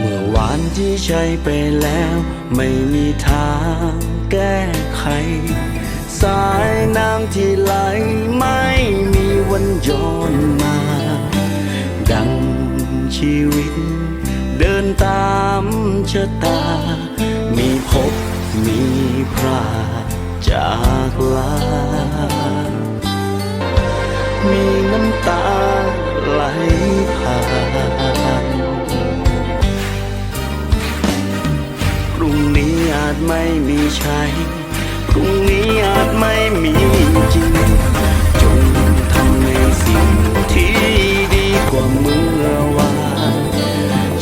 เมื่อวานที่ใช้ไปแล้ว ไม่มีทางแก้ไข สายน้ำที่ไหลไม่มีวันย้อนมา ดังชีวิต เดินตามชะตา มีพบมีพรากจากลา ไม่มีใช้พรุ่งนี้อาจไม่มีจริง จงทำในสิ่งที่ดีกว่าเมื่อวาน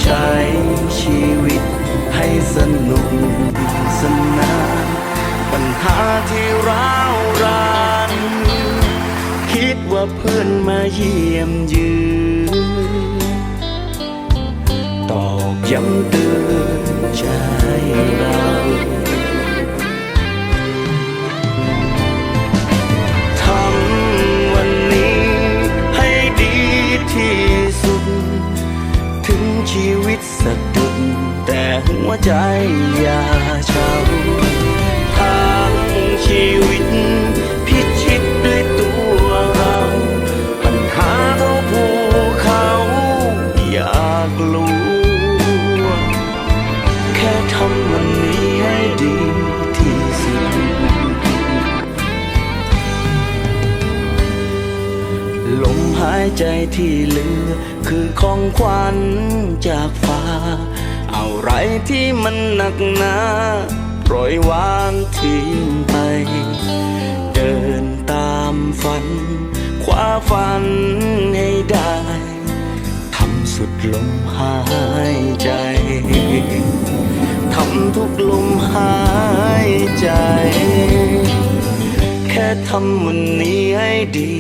ใช้ชีวิตให้สนุกสนานปัญหาที่ร้าวรานคิดว่าเพื่อนมาเยี่ยมยืนตอกย้ำเตือน ชีวิตสะดุดแต่หัวใจอย่าเฉา ใจที่เหลือ คือของขวัญจากฟ้า เอะไรที่มันหนักหนาปล่อยวางทิ้งไป เดินตามฝัน คว้าฝันให้ได้ทำสุดลมหายใจทำทุกลมหายใจ แค่ทำวันนี้ให้ดี